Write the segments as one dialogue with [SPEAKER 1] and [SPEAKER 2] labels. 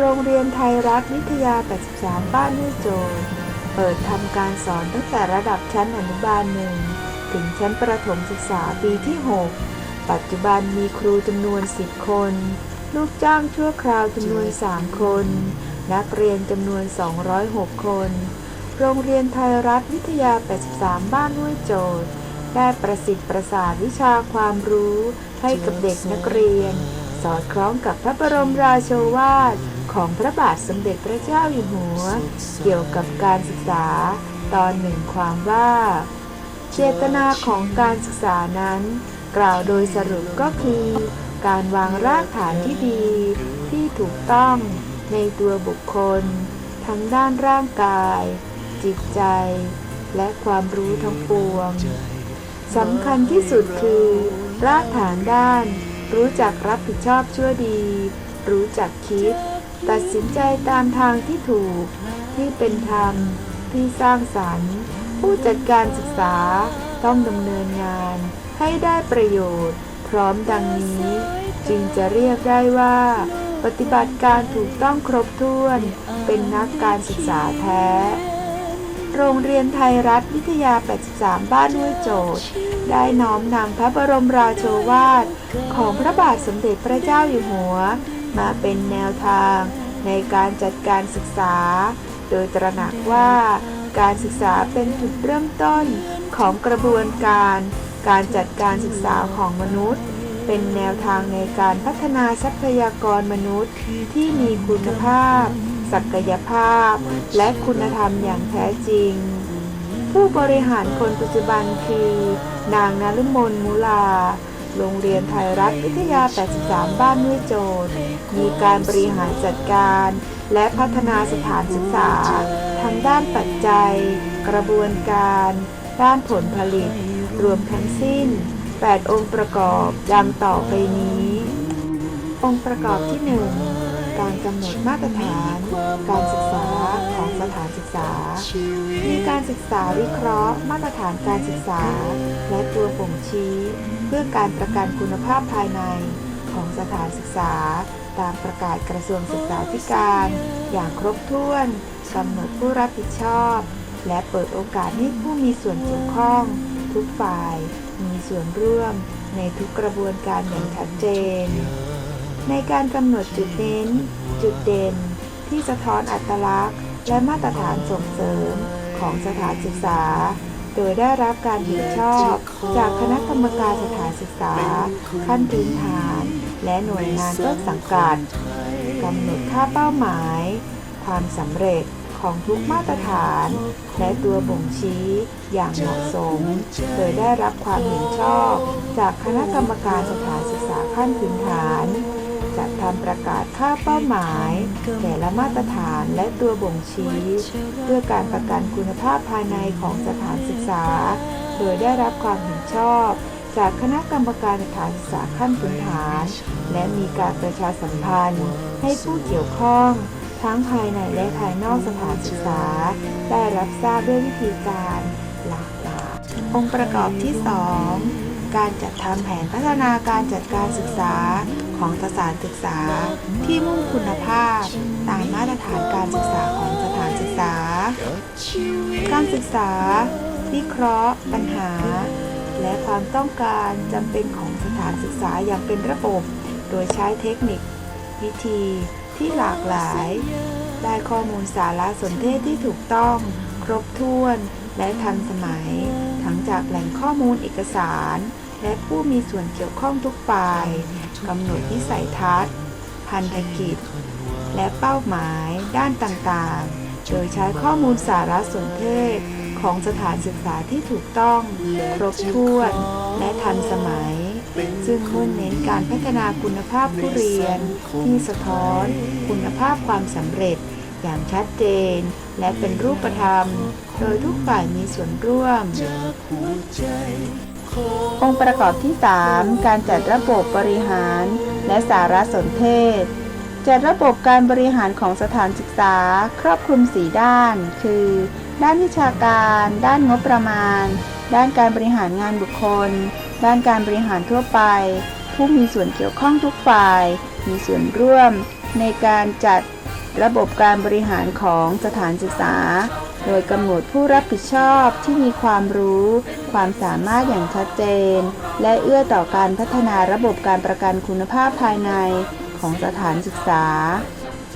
[SPEAKER 1] โรงเรียนไทยรัฐวิทยา 83 บ้านห้วยโจรเปิดทำการสอนตั้งแต่ระดับชั้นอนุบาลหนึ่งถึงชั้นประถมศึกษาปีที่ 6 ปัจจุบันมีครูจำนวน 10 คน ลูกจ้างชั่วคราวจำนวน 3 คน นักเรียนจำนวน 206 คน โรงเรียนไทยรัฐวิทยา 83 บ้านห้วยโจรได้ประสิทธิ์ประสานวิชาความรู้ให้กับเด็กนักเรียน สอดคล้องกับพระบรมราโชวาท ของพระบาทสมเด็จพระเจ้าอยู่หัว เกี่ยวกับการศึกษา ตอนหนึ่งความว่า เจตนาของการศึกษานั้น กล่าวโดยสรุปก็คือ การวางรากฐานที่ดี ที่ถูกต้องในตัวบุคคล ทั้งด้านร่างกาย จิตใจ และความรู้ทั้งปวงสำคัญที่สุดคือ รากฐานด้าน รู้จักรับผิดชอบชั่วดี รู้จักคิด ตัดสินใจตามทางที่ถูกที่เป็นธรรมที่สร้างสรรค์ ผู้จัดการศึกษาต้องดำเนินงานให้ได้ประโยชน์ พร้อมดังนี้ จึงจะเรียกได้ว่า ปฏิบัติการถูกต้องครบถ้วน เป็นนักการศึกษาแท้ โรงเรียนไทยรัฐวิทยา 83 บ้านห้วยโจทย์ ได้น้อมนำพระบรมราโชวาท ของพระบาทสมเด็จพระเจ้าอยู่หัว มาเป็นแนวทางในการจัดการศึกษา โดยตระหนักว่าการศึกษาเป็นจุดเริ่มต้นของกระบวนการ การจัดการศึกษาของมนุษย์ เป็นแนวทางในการพัฒนาทรัพยากรมนุษย์ที่มีคุณภาพ ศักยภาพ และคุณธรรมอย่างแท้จริง ผู้บริหารคนปัจจุบันคือ นางนฤมลมุลา โรงเรียนไทยรัฐวิทยา 83 บ้านห้วยโจทย์มีการบริหารจัดการ และพัฒนาสถานศึกษาทั้งด้านปัจจัย กระบวนการ ด้านผลผลิต รวมทั้งสิ้น 8 องค์ประกอบดังต่อไปนี้ องค์ประกอบที่ 1 การกำหนดมาตรฐาน การศึกษาของสถานศึกษา มีการศึกษาวิเคราะห์ มาตรฐานการศึกษา และตัวบ่งชี้ เพื่อการประกันคุณภาพภายในของสถานศึกษา ตามประกาศกระทรวงศึกษาธิการ อย่างครบถ้วนกำหนดผู้รับผิดชอบ และเปิดโอกาสให้ผู้มีส่วนเกี่ยวข้อง ทุกฝ่ายมีส่วนร่วมในทุกกระบวนการอย่างชัดเจน ในการกำหนดจุดเน้น จุดเด่น ที่สะท้อนอัตลักษณ์ และมาตรฐานส่งเสริมของสถานศึกษา โดยได้รับการเห็นชอบ จากคณะกรรมการสถานศึกษา ขั้นพื้นฐาน และหน่วยงานต้นสังกัดกำหนดค่าเป้าหมาย ความสำเร็จของทุกมาตรฐาน และตัวบ่งชี้อย่างเหมาะสม โดยได้รับความเห็นชอบ จากคณะกรรมการสถานศึกษาขั้นพื้นฐาน จัดทำประกาศค่าเป้าหมาย แต่ละมาตรฐานและตัวบ่งชี้ เพื่อการประกันคุณภาพภายในของสถานศึกษา โดยได้รับความเห็นชอบ จากคณะกรรมการสถานศึกษาขั้นพื้นฐาน และมีการประชาสัมพันธ์ ให้ผู้เกี่ยวข้อง ทั้งภายในและภายนอกสถานศึกษา ได้รับทราบด้วยวิธีการหลากหลายองค์ประกอบที่ 2การจัดทำแผนพัฒนาการจัดการศึกษา ของสถานศึกษาที่มุ่งคุณภาพ ตามมาตรฐานการศึกษาของสถานศึกษา การศึกษา วิเคราะห์ ปัญหา และความต้องการจำเป็นของสถานศึกษาอย่างเป็นระบบ โดยใช้เทคนิค วิธีที่หลากหลาย ได้ข้อมูลสารสนเทศที่ถูกต้อง ครบถ้วน และทันสมัย ทั้งจากแหล่งข้อมูลเอกสาร และผู้มีส่วนเกี่ยวข้องทุกฝ่ายกำหนดวิสัยทัศน์ พันธกิจ และเป้าหมายด้านต่างๆ โดยใช้ข้อมูลสารสนเทศของสถานศึกษาที่ถูกต้อง ครบถ้วน และทันสมัย ซึ่งมุ่งเน้นการพัฒนาคุณภาพผู้เรียน ที่สะท้อน คุณภาพความสำเร็จ อย่างชัดเจน และเป็นรูปธรรม โดยทุกฝ่ายมีส่วนร่วม องค์ประกอบที่ 3 การจัดระบบบริหาร และสารสนเทศ จัดระบบการบริหารของสถานศึกษา ครอบคลุม 4 ด้าน คือ ด้านวิชาการ ด้านงบประมาณ ด้านการบริหารงานบุคคล ด้านการบริหารทั่วไป ผู้มีส่วนเกี่ยวข้องทุกฝ่าย มีส่วนร่วม ในการจัด ระบบการบริหารของสถานศึกษา โดยกำหนดผู้รับผิดชอบที่มีความรู้ ความสามารถอย่างชัดเจน และเอื้อต่อการพัฒนาระบบการประกันคุณภาพภายในของสถานศึกษา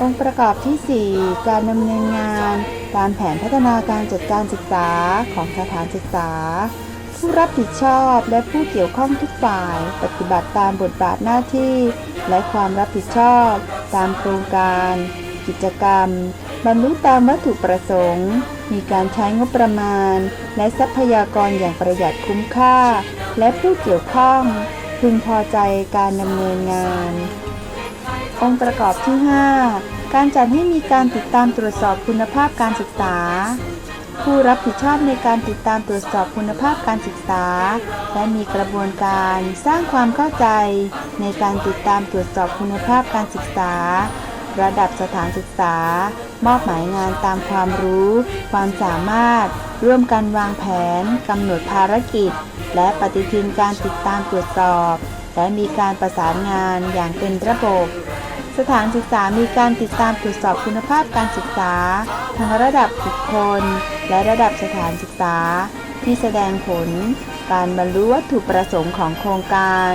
[SPEAKER 1] องค์ประกอบที่ 4 การดำเนินงาน ตามแผนพัฒนาการจัดการศึกษาของสถานศึกษา ผู้รับผิดชอบและผู้เกี่ยวข้องทุกฝ่าย ปฏิบัติตามบทบาทหน้าที่ และความรับผิดชอบ ตามโครงการ กิจกรรม บรรลุตามวัตถุประสงค์ มีการใช้งบประมาณ และทรัพยากรอย่างประหยัดคุ้มค่า และผู้เกี่ยวข้อง พึงพอใจการดำเนินงาน องค์ประกอบที่ 5 การจัดให้มีการติดตามตรวจสอบคุณภาพการศึกษา ผู้รับผิดชอบในการติดตามตรวจสอบคุณภาพการศึกษา และมีกระบวนการสร้างความเข้าใจ ในการติดตามตรวจสอบคุณภาพการศึกษา ระดับสถานศึกษา มอบหมายงานตามความรู้ ความสามารถ ร่วมกันวางแผนกำหนดภารกิจ และปฏิทินการติดตามตรวจสอบ และมีการประสานงานอย่างเป็นระบบสถานศึกษามีการติดตามตรวจสอบคุณภาพการศึกษา ทั้งระดับบุคคล และระดับสถานศึกษา ที่แสดงผล การบรรลุวัตถุประสงค์ของโครงการ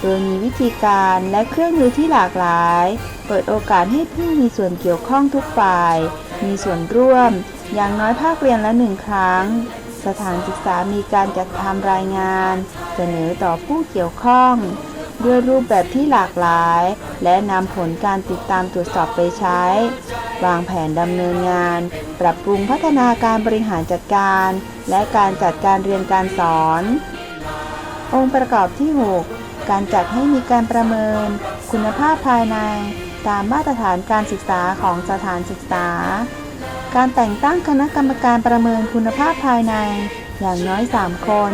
[SPEAKER 1] โดยมีวิธีการและเครื่องมือที่หลากหลาย เปิดโอกาสให้ผู้มีส่วนเกี่ยวข้องทุกฝ่าย มีส่วนร่วม อย่างน้อยภาคเรียนละหนึ่งครั้ง สถานศึกษามีการจัดทำรายงาน เสนอต่อผู้เกี่ยวข้อง ด้วยรูปแบบที่หลากหลาย และนำผลการติดตามตรวจสอบไปใช้ วางแผนดำเนินงาน ปรับปรุงพัฒนาการบริหารจัดการ และการจัดการเรียนการสอน องค์ประกอบที่ 6 การจัดให้มีการประเมิน คุณภาพภายใน ตามมาตรฐานการศึกษาของสถานศึกษา การแต่งตั้งคณะกรรมการประเมินคุณภาพภายใน อย่างน้อย 3 คน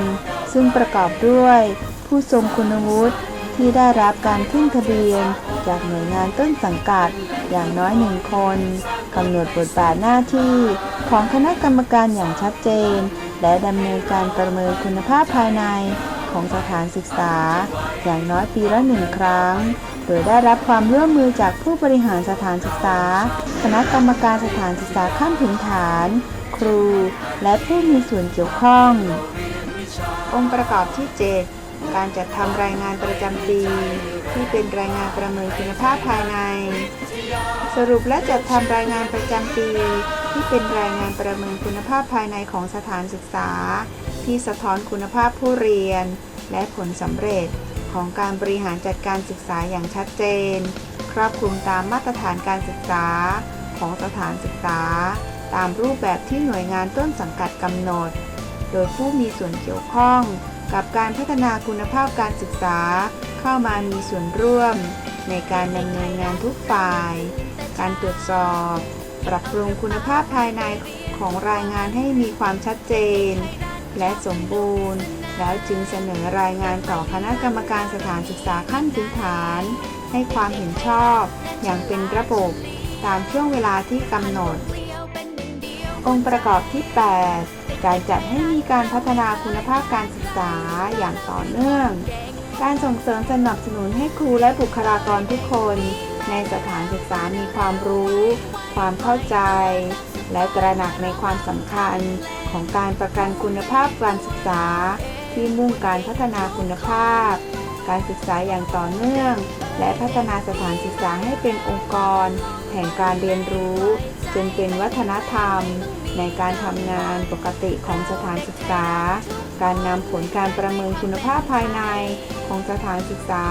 [SPEAKER 1] ซึ่งประกอบด้วย ผู้ทรงคุณวุฒิที่ได้รับการขึ้นทะเบียน จากหน่วยงานต้นสังกัด อย่างน้อยหนึ่งคนกำหนดบทบาทหน้าที่ของคณะกรรมการอย่างชัดเจน และดำเนินการประเมินคุณภาพภายใน ของสถานศึกษา อย่างน้อยปีละหนึ่งครั้ง โดยได้รับความร่วมมือจากผู้บริหารสถานศึกษา คณะกรรมการสถานศึกษาขั้นพื้นฐาน ครู และผู้มีส่วนเกี่ยวข้อง องค์ประกอบที่ 7 การจัดทำรายงานประจำปี ที่เป็นรายงานประเมินคุณภาพภายใน สรุปและจัดทำรายงานประจำปีที่เป็นรายงานประเมินคุณภาพภายในของสถานศึกษา ที่สะท้อนคุณภาพผู้เรียน และผลสำเร็จของการบริหารจัดการศึกษาอย่างชัดเจน ครอบคลุมตามมาตรฐานการศึกษาของสถานศึกษา ตามรูปแบบที่หน่วยงานต้นสังกัดกำหนด โดยผู้มีส่วนเกี่ยวข้องกับการพัฒนาคุณภาพการศึกษา เข้ามามีส่วนร่วม ในการดำเนินงานทุกฝ่าย การตรวจสอบ ปรับปรุงคุณภาพภายในของรายงานให้มีความชัดเจน และสมบูรณ์ แล้วจึงเสนอรายงานต่อคณะกรรมการสถานศึกษาขั้นพื้นฐาน ให้ความเห็นชอบอย่างเป็นระบบตามช่วงเวลาที่กำหนด องค์ประกอบที่ 8 การจัดให้มีการพัฒนาคุณภาพการศึกษาอย่างต่อเนื่อง การส่งเสริมสนับสนุนให้ครูและบุคลากรทุกคน ในสถานศึกษามีความรู้ ความเข้าใจ และตระหนักในความสำคัญของการประกันคุณภาพการศึกษา ที่มุ่งการพัฒนาคุณภาพ การศึกษาอย่างต่อเนื่อง และพัฒนาสถานศึกษาให้เป็นองค์กร แห่งการเรียนรู้ จนเป็นวัฒนธรรม ในการทำงานปกติของสถานศึกษา การนำผลการประเมินคุณภาพภายในของสถานศึกษา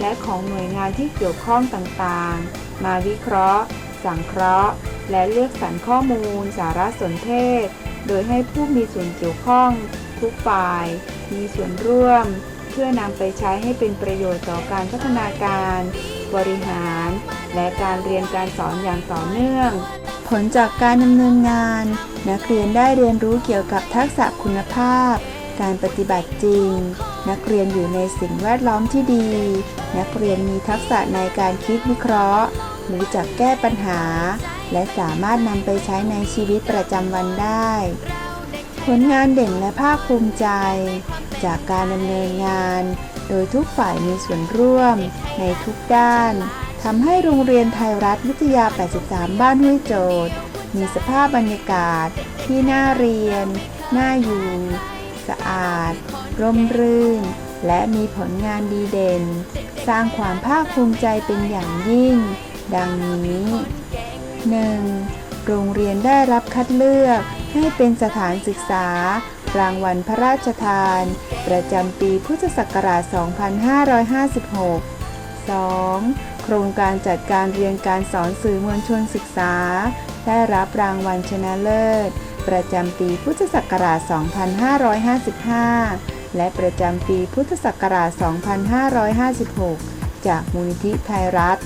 [SPEAKER 1] และของหน่วยงานที่เกี่ยวข้องต่างๆ มาวิเคราะห์ สังเคราะห์ และเลือกสรรข้อมูล สารสนเทศ โดยให้ผู้มีส่วนเกี่ยวข้อง ทุกฝ่าย มีส่วนร่วม เพื่อนำไปใช้ให้เป็นประโยชน์ต่อการพัฒนาการ บริหาร และการเรียนการสอนอย่างต่อเนื่อง ผลจากการดำเนินงาน นักเรียนได้เรียนรู้เกี่ยวกับทักษะคุณภาพ การปฏิบัติจริง นักเรียนอยู่ในสิ่งแวดล้อมที่ดี นักเรียนมีทักษะในการคิดวิเคราะห์รู้จักแก้ปัญหา และสามารถนำไปใช้ในชีวิตประจำวันได้ ผลงานเด่นและภาคภูมิใจ จากการดำเนินงาน โดยทุกฝ่ายมีส่วนร่วม ในทุกด้านทำให้โรงเรียนไทยรัฐวิทยา 83 บ้านห้วยโจทย์ มีสภาพบรรยากาศ ที่น่าเรียน น่าอยู่ สะอาด ร่มรื่น และมีผลงานดีเด่น สร้างความภาคภูมิใจเป็นอย่างยิ่ง ดังนี้ 1. โรงเรียนได้รับคัดเลือก ให้เป็นสถานศึกษา รางวัลพระราชทาน ประจำปีพุทธศักราช 2556 2. โครงการจัดการเรียนการสอนสื่อมวลชนศึกษา ได้รับรางวัลชนะเลิศ ประจำปีพุทธศักราช 2555 และประจำปีพุทธศักราช 2556 จากมูลนิธิไทยรัฐ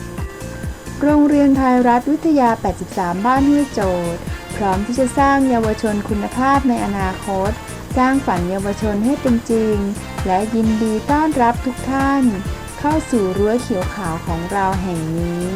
[SPEAKER 1] โรงเรียนไทยรัฐวิทยา 83 บ้านห้วยโจทย์ พร้อมที่จะสร้างเยาวชนคุณภาพในอนาคต สร้างฝันเยาวชนให้เป็นจริง และยินดีต้อนรับทุกท่าน เข้าสู่รั้วเขียวขาวของเราแห่งนี้